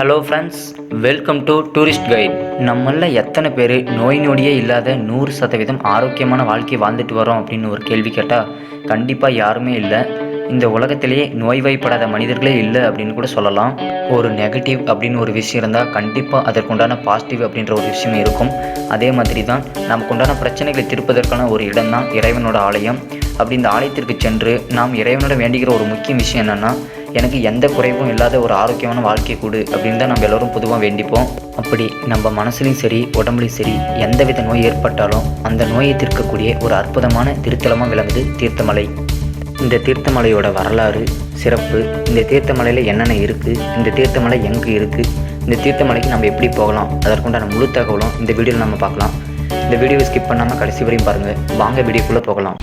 Hello friends welcome to tourist guide நம்மள எத்தனை பேர் நோய் நொடியே இல்லாத நூறு சதவீதம் ஆரோக்கியமான வாழ்க்கை வாழ்ந்துட்டு வரோம் அப்படின்னு ஒரு கேள்வி கேட்டால் கண்டிப்பாக யாருமே இல்லை. இந்த உலகத்திலேயே நோய்வாய்ப்படாத மனிதர்களே இல்லை அப்படின்னு கூட சொல்லலாம். ஒரு நெகட்டிவ் அப்படின்னு ஒரு விஷயம் இருந்தால் கண்டிப்பாக அதற்குண்டான பாசிட்டிவ் அப்படின்ற ஒரு விஷயம் இருக்கும். அதே மாதிரி தான் நமக்கு உண்டான பிரச்சனைகளை தீர்ப்பதற்கான ஒரு இடம் தான் இறைவனோட ஆலயம். அப்படி இந்த ஆலயத்திற்கு சென்று நாம் இறைவனோட வேண்டிக்கிற ஒரு முக்கிய விஷயம் என்னென்னா எனக்கு எந்த குறைவும் இல்லாத ஒரு ஆரோக்கியமான வாழ்க்கை கொடு அப்படின்னு தான் நம்ம எல்லோரும் பொதுவாக வேண்டிப்போம். அப்படி நம்ம மனசுலையும் சரி உடம்புலையும் சரி எந்தவித நோய் ஏற்பட்டாலும் அந்த நோயை தீர்க்கக்கூடிய ஒரு அற்புதமான திருத்தலமாக விளங்குது தீர்த்தமலை. இந்த தீர்த்தமலையோட வரலாறு சிறப்பு இந்த தீர்த்தமலையில் என்னென்ன இருக்குது இந்த தீர்த்தமலை எங்கே இருக்குது இந்த தீர்த்தமலைக்கு நம்ம எப்படி போகலாம் அதற்குண்டான முழு தகவலும் இந்த வீடியோவில் நம்ம பார்க்கலாம். இந்த வீடியோவை ஸ்கிப் பண்ணாமல் கடைசி வரையும் பாருங்கள் வாங்க வீடியோக்குள்ளே போகலாம்.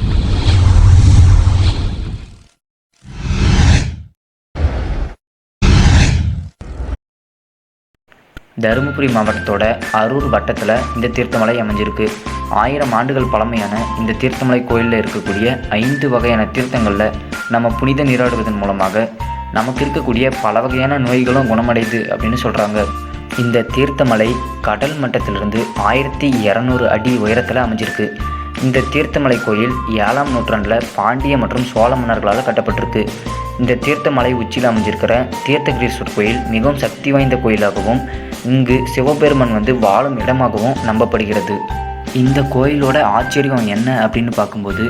தருமபுரி மாவட்டத்தோட அரூர் வட்டத்தில் இந்த தீர்த்தமலை அமைஞ்சிருக்கு. ஆயிரம் ஆண்டுகள் பழமையான இந்த தீர்த்தமலை கோயிலில் இருக்கக்கூடிய ஐந்து வகையான தீர்த்தங்களில் நம்ம புனித நீராடுவதன் மூலமாக நமக்கு இருக்கக்கூடிய பல வகையான நோய்களும் குணமடையுது அப்படின்னு சொல்கிறாங்க இந்த தீர்த்தமலை கடல் மட்டத்திலிருந்து ஆயிரத்தி இரநூறு அடி உயரத்தில் அமைஞ்சிருக்கு. இந்த தீர்த்தமலை கோயில் ஏழாம் நூற்றாண்டில் பாண்டிய மற்றும் சோழ மன்னர்களால் கட்டப்பட்டிருக்கு. இந்த தீர்த்தமலை உச்சியில் அமைஞ்சிருக்கிற தீர்த்தகிரீஸ்வரர் கோயில் மிகவும் சக்தி வாய்ந்த கோயிலாகவும் இங்கு சிவபெருமன் வந்து வாழும் இடமாகவும் நம்பப்படுகிறது. இந்த கோயிலோட ஆச்சரியம் என்ன அப்படின்னு பார்க்கும்போது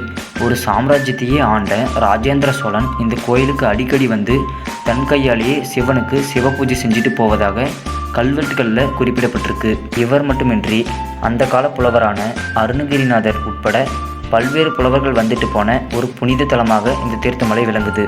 ஒரு சாம்ராஜ்யத்தையே ஆண்ட ராஜேந்திர சோழன் இந்த கோயிலுக்கு அடிக்கடி வந்து தன் கையாலேயே சிவனுக்கு சிவ பூஜை செஞ்சுட்டு போவதாக கல்வெட்டுகளில் குறிப்பிடப்பட்டிருக்கு. இவர் மட்டுமின்றி அந்த கால புலவரான அருணகிரிநாதர் உட்பட பல்வேறு புலவர்கள் வந்துட்டு போன ஒரு புனித தலமாக இந்த தீர்த்தமலை விளங்குது.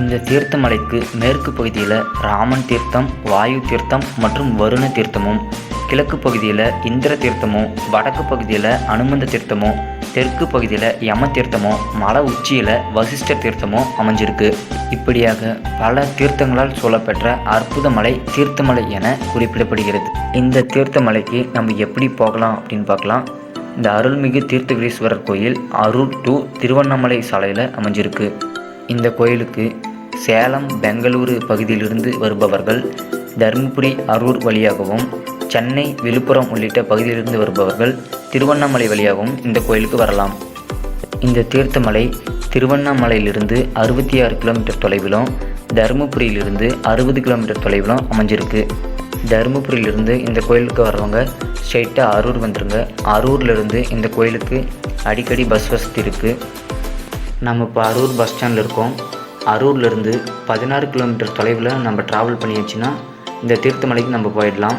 இந்த தீர்த்தமலைக்கு மேற்கு பகுதியில் ராமன் தீர்த்தம் வாயு தீர்த்தம் மற்றும் வருண தீர்த்தமும் கிழக்கு பகுதியில் இந்திர தீர்த்தமும் வடக்கு பகுதியில் அனுமந்த தீர்த்தமும் தெற்கு பகுதியில் யம தீர்த்தமும் மலை உச்சியில் வசிஷ்ட தீர்த்தமும் அமைஞ்சிருக்கு. இப்படியாக பல தீர்த்தங்களால் சூழப்பெற்ற அற்புத மலை தீர்த்தமலை என குறிப்பிடப்படுகிறது. இந்த தீர்த்தமலைக்கு நம்ம எப்படி போகலாம் அப்படின்னு பார்க்கலாம். இந்த அருள்மிகு தீர்த்தகிரீஸ்வரர் கோயில் அரூர் டு திருவண்ணாமலை சாலையில் அமைஞ்சிருக்கு. இந்த கோயிலுக்கு சேலம் பெங்களூரு பகுதியிலிருந்து வருபவர்கள் தருமபுரி அரூர் வழியாகவும் சென்னை விழுப்புரம் உள்ளிட்ட பகுதியிலிருந்து வருபவர்கள் திருவண்ணாமலை வழியாகவும் இந்த கோயிலுக்கு வரலாம். இந்த தீர்த்தமலை திருவண்ணாமலையிலிருந்து அறுபத்தி ஆறு கிலோமீட்டர் தொலைவிலும் தருமபுரியிலிருந்து அறுபது கிலோமீட்டர் தொலைவிலும் அமைஞ்சிருக்கு. தருமபுரியிலிருந்து இந்த கோயிலுக்கு வர்றவங்க ஸ்ட்ரெயிட்டாக அரூர் வந்துடுங்க அரூர்லேருந்து இந்த கோயிலுக்கு அடிக்கடி பஸ் வசதி இருக்குது நம்ம இப்போ அரூர் பஸ் ஸ்டாண்டில் இருக்கோம். அரூர்லேருந்து பதினாறு கிலோமீட்டர் தொலைவில் நம்ம ட்ராவல் பண்ணியாச்சுன்னா இந்த தீர்த்தமலைக்கு நம்ம போயிடலாம்.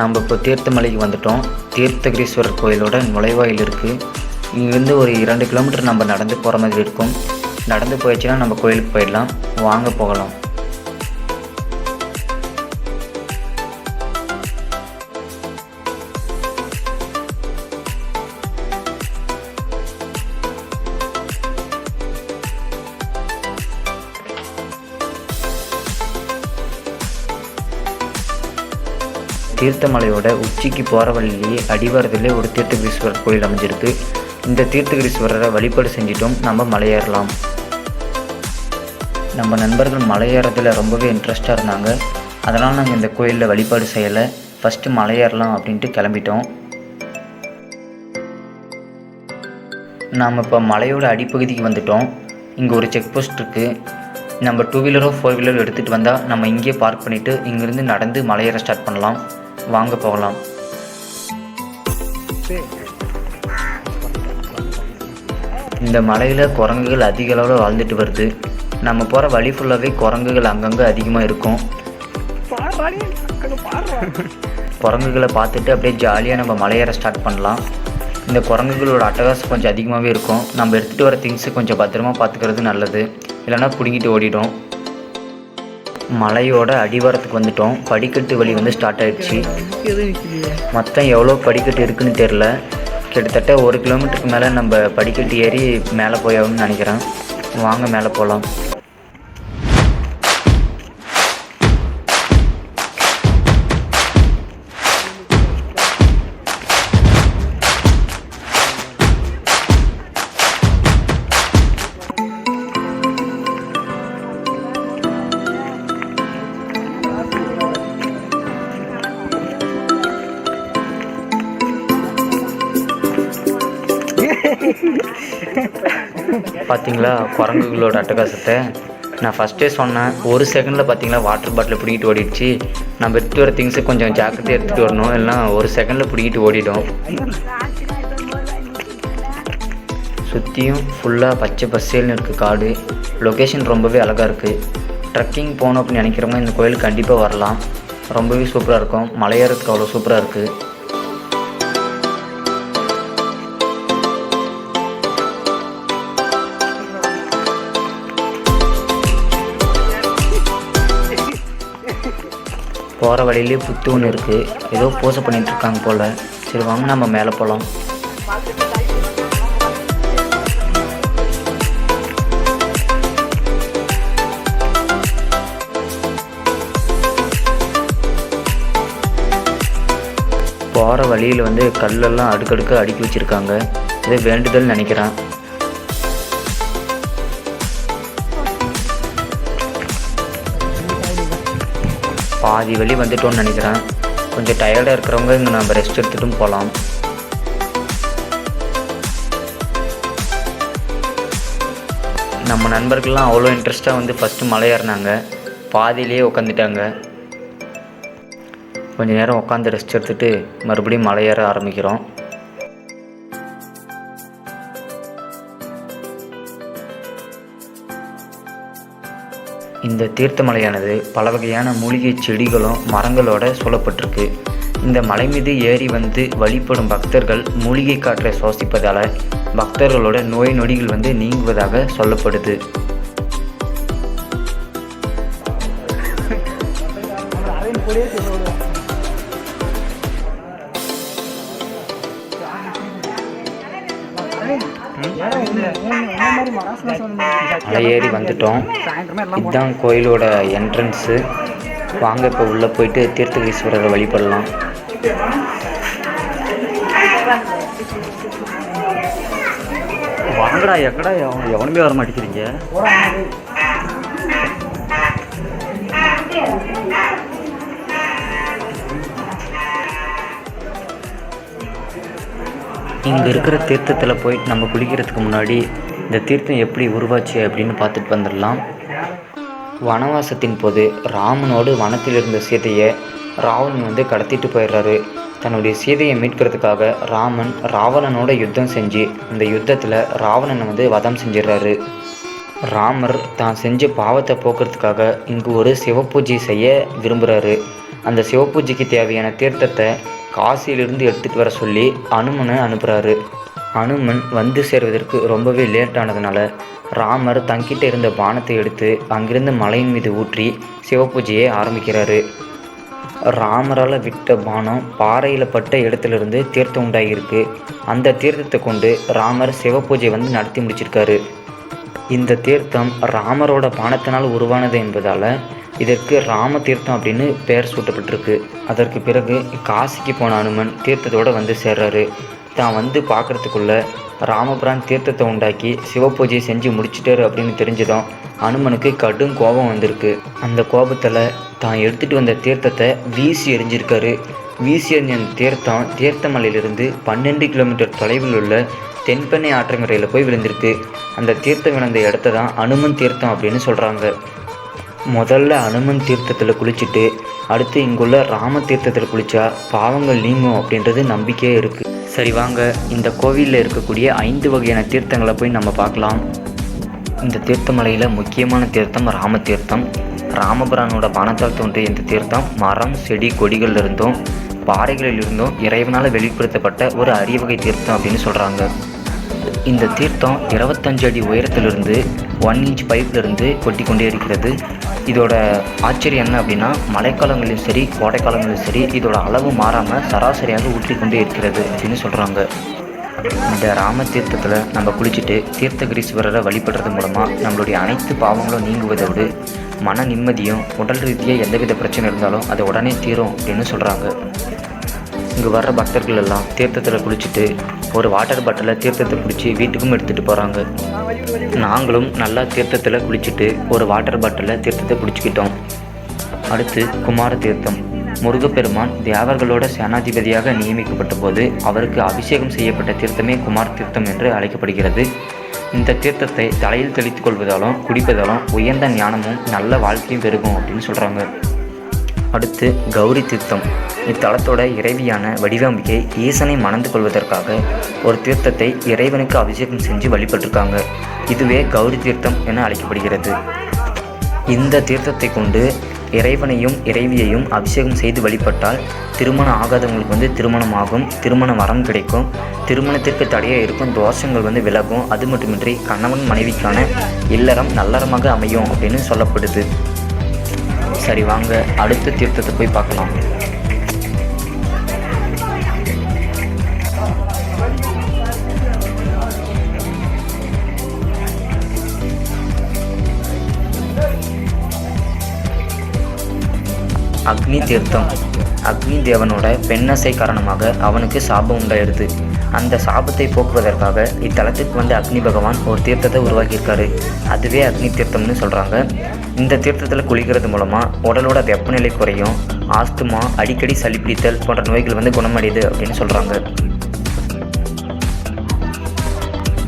நம்ம இப்போ தீர்த்தமலைக்கு வந்துட்டோம். தீர்த்தகிரீஸ்வரர் கோயிலோட நுழைவாயில் இருக்குது இங்கேருந்து ஒரு இரண்டு கிலோமீட்டர் நம்ம நடந்து போகிற மாதிரி இருக்கும். நடந்து போயிடுச்சுன்னா நம்ம கோயிலுக்கு போயிடலாம். வாங்க போகலாம். தீர்த்தமலையோட உச்சிக்கு போகிற வழியிலேயே அடிவாரத்திலே ஒரு தீர்த்தகிரீஸ்வரர் கோயில் அமைஞ்சிருக்கு. இந்த தீர்த்தகிரீஸ்வரரை வழிபாடு செஞ்சிட்டும். நம்ம மலையேறலாம். நம்ம நண்பர்கள் மலையேறதில் ரொம்பவே இன்ட்ரெஸ்டாக இருந்தாங்க. அதனால் நாங்கள் இந்த கோயிலில் வழிபாடு செய்யலை. ஃபஸ்ட்டு மலையேறலாம் அப்படின்ட்டு கிளம்பிட்டோம். நாம் இப்போ மலையோட அடிப்பகுதிக்கு வந்துட்டோம். இங்கே ஒரு செக் போஸ்ட் இருக்குது நம்ம டூ வீலரோ ஃபோர் வீலரோ எடுத்துகிட்டு வந்தால் நம்ம இங்கேயே பார்க் பண்ணிவிட்டு இங்கேருந்து நடந்து மலையேற ஸ்டார்ட் பண்ணலாம். வாங்க போகலாம். இந்த மலையில் குரங்குகள் அதிக அளவில் வாழ்ந்துட்டு வருது. நம்ம போகிற வழி ஃபுல்லாகவே குரங்குகள் அங்கங்கே அதிகமாக இருக்கும். குரங்குகளை பார்த்துட்டு அப்படியே ஜாலியாக நம்ம மலையேற ஸ்டார்ட் பண்ணலாம். இந்த குரங்குகளோட அட்டகாசம் கொஞ்சம் அதிகமாகவே இருக்கும். நம்ம எடுத்துகிட்டு வர திங்ஸை கொஞ்சம் பத்திரமா பார்த்துக்கிறது நல்லது. இல்லைன்னா பிடுங்கிட்டு ஓடிடும். மலையோட அடிவாரத்துக்கு வந்துட்டோம். படிக்கட்டு வழி வந்து ஸ்டார்ட் ஆயிடுச்சு. மொத்தம் எவ்வளோ படிக்கட்டு இருக்குன்னு தெரில கிட்டத்தட்ட ஒரு கிலோமீட்டருக்கு மேலே நம்ம படிக்கட்டு ஏறி மேலே போயாகணும்னு நினைக்கிறேன். வாங்க மேலே போகலாம் பார்த்தீங்களா? குரங்குகளோட அட்டகாசத்தை. நான் ஃபஸ்ட்டே சொன்னேன் ஒரு செகண்டில் பார்த்தீங்களா வாட்டர் பாட்டில் பிடிக்கிட்டு ஓடிடுச்சு. நம்ம எடுத்துகிட்டு வர திங்ஸை கொஞ்சம் ஜாக்கிரதையாக எடுத்துகிட்டு வரணும். இல்லைனா ஒரு செகண்டில் பிடிக்கிட்டு ஓடிடும். சுற்றியும் ஃபுல்லாக பச்சை பசேல்னு இருக்குது காடு. லொக்கேஷன் ரொம்பவே அழகாக இருக்குது ட்ரெக்கிங் போகணும் அப்படின்னு நினைக்கிறவங்க இந்த கோயில் கண்டிப்பாக வரலாம். ரொம்பவே சூப்பராக இருக்கும். மலையேறதுக்கு அவ்வளோ சூப்பராக இருக்குது போகிற வழியிலே புத்து ஒன்று இருக்குது ஏதோ பூஜை பண்ணிட்டு இருக்காங்க போல். சரி வாங்க நம்ம மேலே போகலாம் போகிற வழியில் வந்து கல்லெல்லாம் அடுக்கடுக்க அடுக்கி வச்சுருக்காங்க. இது வேண்டுதல் நினைக்கிறேன். பாதி வழி வந்துட்டோம்னு நினைக்கிறேன். கொஞ்சம் டயர்டாக இருக்கிறவங்க இங்கே நம்ம ரெஸ்ட் எடுத்துட்டும் போகலாம் நம்ம நண்பர்கள்லாம் அவ்வளோ இன்ட்ரெஸ்ட்டாக வந்து ஃபஸ்ட்டு மலை ஏறினாங்க. பாதியிலேயே உட்காந்துட்டாங்க கொஞ்சம் நேரம் உட்காந்து ரெஸ்ட் எடுத்துகிட்டு மறுபடியும் மலை ஏற ஆரம்பிக்கிறோம். இந்த தீர்த்தமலையானது பல வகையான மூலிகை செடிகளும் மரங்களோட சூழப்பட்டிருக்கு. இந்த மலை மீது ஏறி வந்து வழிபடும் பக்தர்கள் மூலிகை காற்றை சுவாசிப்பதால் பக்தர்களோட நோய் நொடிகள் வந்து நீங்குவதாக சொல்லப்படுது. ஏறி வந்துட்டோம். இதுதான் கோயிலோட என்ட்ரன்ஸு வாங்க இப்போ உள்ளே போயிட்டு தீர்த்தகிரீஸ்வரரை வழிபடலாம். வாங்கடா எக்கடா எவன் எவனுமே வர மாட்டேங்கிறீங்க இங்கே இருக்கிற தீர்த்தத்தில் போயிட்டு நம்ம குளிக்கிறதுக்கு முன்னாடி இந்த தீர்த்தம் எப்படி உருவாச்சு அப்படின்னு பார்த்துட்டு வந்துடலாம். வனவாசத்தின் போது ராமனோடு வனத்தில் இருந்த சீதையை ராவணன் வந்து கடத்திட்டு போயிடுறாரு. தன்னுடைய சீதையை மீட்கிறதுக்காக ராமன் ராவணனோட யுத்தம் செஞ்சு அந்த யுத்தத்தில் ராவணனை வந்து வதம் செஞ்சிடுறாரு. ராமர் தான் செஞ்ச பாவத்தை போக்குறதுக்காக இங்கு ஒரு சிவபூஜை செய்ய விரும்புகிறாரு அந்த சிவபூஜைக்கு தேவையான தீர்த்தத்தை காசியிலிருந்து எடுத்துகிட்டு வர சொல்லி அனுமனை அனுப்புகிறாரு அனுமன் வந்து சேர்வதற்கு ரொம்பவே லேட் ஆனதுனால ராமர் தங்கிட்ட இருந்த பானத்தை எடுத்து அங்கிருந்த மலையின் மீது ஊற்றி சிவபூஜையை ஆரம்பிக்கிறாரு. ராமரால் விட்ட பானம் பாறையில் பட்ட இடத்துலேருந்து தீர்த்தம் உண்டாகியிருக்கு. அந்த தீர்த்தத்தை கொண்டு ராமர் சிவபூஜை வந்து நடத்தி முடிச்சிருக்காரு. இந்த தீர்த்தம் ராமரோட பானத்தினால் உருவானது என்பதால் இதற்கு ராம தீர்த்தம் அப்படின்னு பெயர் சூட்டப்பட்டிருக்கு. அதற்கு பிறகு காசிக்கு போன அனுமன் தீர்த்தத்தோடு வந்து சேர்றாரு. தான் வந்து பார்க்குறதுக்குள்ளே ராமபிரான் தீர்த்தத்தை உண்டாக்கி சிவபூஜையை செஞ்சு முடிச்சிட்டாரு அப்படின்னு தெரிஞ்சதும் அனுமனுக்கு கடும் கோபம் வந்திருக்கு. அந்த கோபத்தில் தான் எடுத்துகிட்டு வந்த தீர்த்தத்தை வீசி எறிஞ்சிருக்காரு. வீசி எறிஞ்ச அந்த தீர்த்தம் தீர்த்தமலையிலிருந்து பன்னெண்டு கிலோமீட்டர் தொலைவில் உள்ள தென்பெண்ணை ஆற்றங்கரையில் போய் விழுந்திருக்கு. அந்த தீர்த்தம் விழுந்த இடத்த தான் அனுமன் தீர்த்தம் அப்படின்னு சொல்கிறாங்க முதல்ல அனுமன் தீர்த்தத்தில் குளிச்சுட்டு அடுத்து இங்குள்ள ராம தீர்த்தத்தில் குளித்தா பாவங்கள் நீங்கும் அப்படின்றது நம்பிக்கையே இருக்குது சரி வாங்க. இந்த கோவிலில் இருக்கக்கூடிய ஐந்து வகையான தீர்த்தங்களை போய் நம்ம பார்க்கலாம். இந்த தீர்த்தமலையில் முக்கியமான தீர்த்தம் ராம தீர்த்தம். ராமபுரானோட பானத்தால் தோன்றிய இந்த தீர்த்தம் மரம் செடி கொடிகளில் இருந்தும் பாறைகளில் இருந்தும் இறைவனால் வெளிப்படுத்தப்பட்ட ஒரு அரிய வகை தீர்த்தம் அப்படின்னு சொல்கிறாங்க இந்த தீர்த்தம் இருபத்தஞ்சு அடி உயரத்திலிருந்து ஒன் இன்ச் பைப்லேருந்து கொட்டி கொண்டே இருக்கிறது. இதோட ஆச்சரியம் என்ன அப்படின்னா மழைக்காலங்களிலும் சரி கோடைக்காலங்களிலும் சரி இதோட அளவு மாறாமல் சராசரியாக ஊற்றிக்கொண்டே இருக்கிறது அப்படின்னு சொல்கிறாங்க இந்த ராம தீர்த்தத்தில் நம்ம குளிச்சுட்டு தீர்த்தகிரீஸ்வரரை வழிபடுறது மூலமாக நம்மளுடைய அனைத்து பாவங்களும் நீங்குவதோடு மன நிம்மதியும் உடல் ரீதியாக எந்தவித பிரச்சனை இருந்தாலும் அது உடனே தீரும் அப்படின்னு சொல்கிறாங்க இங்கே வர்ற பக்தர்கள் எல்லாம் தீர்த்தத்தில் குளிச்சுட்டு ஒரு வாட்டர் பாட்டிலில் தீர்த்தத்தை பிடிச்சி வீட்டுக்கும் எடுத்துகிட்டு போகிறாங்க நாங்களும் நல்லா தீர்த்தத்தில் குளிச்சுட்டு ஒரு வாட்டர் பாட்டிலில் தீர்த்தத்தை பிடிச்சிக்கிட்டோம் அடுத்து குமார தீர்த்தம். முருகப்பெருமான் தேவர்களோட சேனாதிபதியாக நியமிக்கப்பட்ட போது அவருக்கு அபிஷேகம் செய்யப்பட்ட தீர்த்தமே குமார் தீர்த்தம் என்று அழைக்கப்படுகிறது. இந்த தீர்த்தத்தை தலையில் தெளித்துக் கொள்வதாலும் குடிப்பதாலும் உயர்ந்த ஞானமும் நல்ல வாழ்க்கையும் பெருகும் அப்படின்னு சொல்கிறாங்க அடுத்து கௌரி தீர்த்தம். இத்தலத்தோட இறைவியான வடிவாம்பிகை ஈசனை மணந்து கொள்வதற்காக ஒரு தீர்த்தத்தை இறைவனுக்கு அபிஷேகம் செஞ்சு வழிபட்டிருக்காங்க. இதுவே கௌரி தீர்த்தம் என அழைக்கப்படுகிறது. இந்த தீர்த்தத்தை கொண்டு இறைவனையும் இறைவியையும் அபிஷேகம் செய்து வழிபட்டால் திருமணம் ஆகாதவங்களுக்கு வந்து திருமணம் ஆகும் திருமண வரம் கிடைக்கும் திருமணத்திற்கு தடையாக இருக்கும் தோஷங்கள் வந்து விலகும். அது மட்டுமின்றி கணவன் மனைவிக்கான இல்லறம் நல்லறமாக அமையும் அப்படின்னு சொல்லப்படுது. சரி வாங்க. அடுத்த தீர்த்தத்தை போய் பார்க்கலாம். அக்னி தீர்த்தம். அக்னி தேவனோட பெண்ணசை காரணமாக அவனுக்கு சாபம் உண்டாயிடுது. அந்த சாபத்தை போக்குவதற்காக இத்தலத்துக்கு வந்து அக்னி பகவான் ஒரு தீர்த்தத்தை உருவாக்கியிருக்காரு. அதுவே அக்னி தீர்த்தம்னு சொல்கிறாங்க இந்த தீர்த்தத்தில் குளிக்கிறது மூலமாக உடலோட வெப்பநிலை குறையும் ஆஸ்துமா அடிக்கடி சளி பிடித்தல் போன்ற நோய்கள் வந்து குணமடையுது அப்படின்னு சொல்கிறாங்க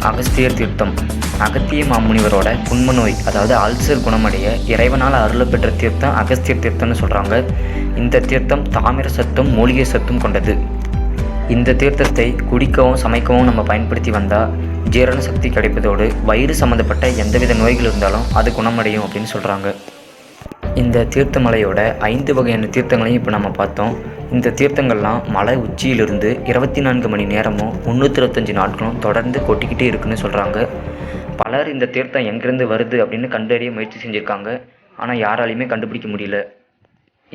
அகஸ்தியர் தீர்த்தம் அகத்திய மாமுனிவரோட புண்ம நோய் அதாவது அல்சர் குணமடைய இறைவனால் அருளப்பெற்ற தீர்த்தம் அகஸ்தியர் தீர்த்தம்னு சொல்கிறாங்க இந்த தீர்த்தம் தாமிர சத்தும் மூலிகை சத்தும் கொண்டது. இந்த தீர்த்தத்தை குடிக்கவும் சமைக்கவும் நம்ம பயன்படுத்தி வந்தால் ஜீரண சக்தி கிடைப்பதோடு வயிறு சம்மந்தப்பட்ட எந்தவித நோய்கள் இருந்தாலும் அது குணமடையும் அப்படின்னு சொல்கிறாங்க இந்த தீர்த்தமலையோட ஐந்து வகையான தீர்த்தங்களையும் இப்போ நம்ம பார்த்தோம். இந்த தீர்த்தங்கள்லாம் மலை உச்சியிலிருந்து இருபத்தி நான்கு மணி நேரமும் முந்நூற்றி இருபத்தஞ்சி நாட்களும் தொடர்ந்து கொட்டிக்கிட்டே இருக்குன்னு சொல்கிறாங்க பலர் இந்த தீர்த்தம் எங்கேருந்து வருது அப்படின்னு கண்டறிய முயற்சி செஞ்சுருக்காங்க. ஆனால் யாராலையுமே கண்டுபிடிக்க முடியல.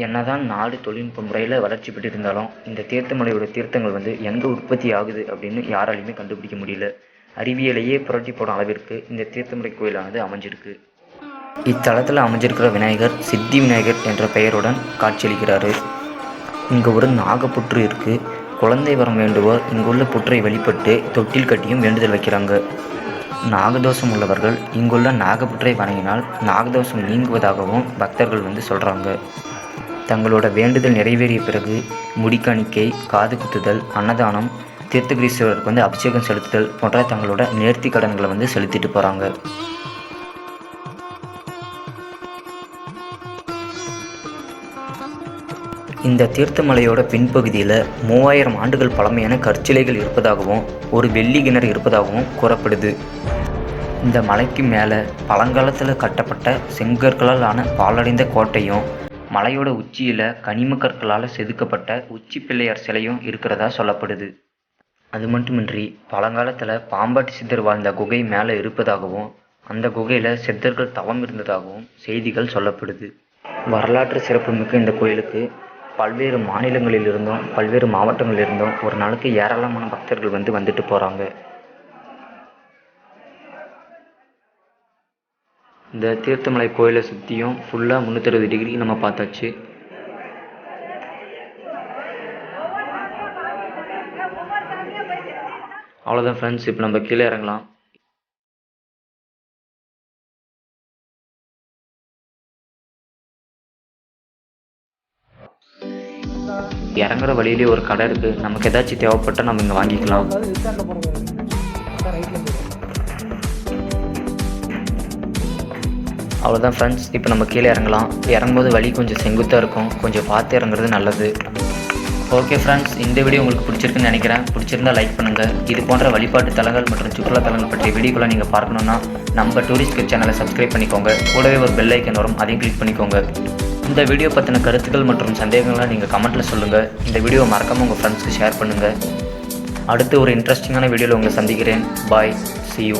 என்னதான் நாடு தொழில்நுட்ப முறையில் வளர்ச்சி பெற்று இருந்தாலும் இந்த தீர்த்தமலையோட தீர்த்தங்கள் வந்து எங்கே உற்பத்தி ஆகுது அப்படின்னு யாராலையுமே கண்டுபிடிக்க முடியல. அறிவியலையே புரட்டி போடும் அளவிற்கு இந்த தீர்த்தமலை கோயிலானது அமைஞ்சிருக்கு. இத்தலத்தில் அமைஞ்சிருக்கிற விநாயகர் சித்தி விநாயகர் என்ற பெயருடன் காட்சியளிக்கிறாரு. இங்கே ஒரு நாகப்புற்று இருக்குது குழந்தை வரம் வேண்டுவோர் இங்குள்ள புற்றை வெளிப்பட்டு தொட்டில் கட்டியும் வேண்டுதல் வைக்கிறாங்க. நாகதோஷம் உள்ளவர்கள் இங்குள்ள நாகப்புற்றை வணங்கினால் நாகதோஷம் நீங்குவதாகவும் பக்தர்கள் வந்து சொல்கிறாங்க தங்களோட வேண்டுதல் நிறைவேறிய பிறகு முடிக்கணிக்கை காது குத்துதல் அன்னதானம் தீர்த்தகிரீஸ்வரருக்கு வந்து அபிஷேகம் செலுத்துதல் போன்ற தங்களோட நேர்த்தி கடன்களை வந்து செலுத்திட்டு போகிறாங்க இந்த தீர்த்தமலையோட பின்பகுதியில் மூவாயிரம் ஆண்டுகள் பழமையான கற்சிலைகள் இருப்பதாகவும் ஒரு வெள்ளி கிணறு இருப்பதாகவும் கூறப்படுது. இந்த மலைக்கு மேலே பழங்காலத்தில் கட்டப்பட்ட செங்கற்களால் ஆன பாலடைந்த கோட்டையும் மலையோட உச்சியில் கனிம கற்களால் செதுக்கப்பட்ட உச்சி பிள்ளையார் சிலையும் இருக்கிறதா சொல்லப்படுது. அது மட்டுமின்றி பழங்காலத்தில் பாம்பாட்டி சித்தர் வாழ்ந்த குகை மேலே இருப்பதாகவும் அந்த குகையில் சித்தர்கள் தவம் இருந்ததாகவும் செய்திகள் சொல்லப்படுது. வரலாற்று சிறப்புமிக்க இந்த கோயிலுக்கு பல்வேறு மாநிலங்களிலிருந்தும் பல்வேறு மாவட்டங்களிலிருந்தும் ஒரு நாளுக்கு ஏராளமான பக்தர்கள் வந்து வந்துட்டு போகிறாங்க இந்த தீர்த்தமலை கோயிலை சுற்றியும் ஃபுல்லாக முந்நூற்றறுபது டிகிரி நம்ம பார்த்தாச்சு. அவ்வளோதான் ஃப்ரெண்ட்ஸ் இப்போ நம்ம கீழே இறங்கலாம். இறங்குற வழியிலேயே ஒரு கடை இருக்குது நமக்கு ஏதாச்சும் தேவைப்பட்டால் நம்ம இங்கே வாங்கிக்கலாம். அவ்வளோதான் ஃப்ரெண்ட்ஸ் இப்போ நம்ம கீழே இறங்கலாம். இறங்கும்போது வழி கொஞ்சம் செங்குத்தாக இருக்கும். கொஞ்சம் பார்த்து இறங்குறது நல்லது. ஓகே ஃப்ரெண்ட்ஸ் இந்த வீடியோ உங்களுக்கு பிடிச்சிருக்குன்னு நினைக்கிறேன். பிடிச்சிருந்தா லைக் பண்ணுங்கள் இது போன்ற வழிபாட்டு தலங்கள் மற்றும் சுற்றுலா தலங்கள் பற்றிய வீடியோக்களை நீங்கள் பார்க்கணுன்னா நம்ம டூரிஸ்ட் சேனலை சப்ஸ்கிரைப் பண்ணிக்கோங்க. கூடவே ஒரு பெல் ஐக்கன் வரும். அதையும் கிளிக் பண்ணிக்கோங்க. இந்த வீடியோ பற்றின கருத்துக்கள் மற்றும் சந்தேகங்களை நீங்கள் கமெண்ட்டில் சொல்லுங்கள் இந்த வீடியோவை மறக்காமல் உங்கள் ஃப்ரெண்ட்ஸ்க்கு ஷேர் பண்ணுங்கள் அடுத்து ஒரு இன்ட்ரெஸ்டிங்கான வீடியோவில் உங்களை சந்திக்கிறேன். பாய் சி யூ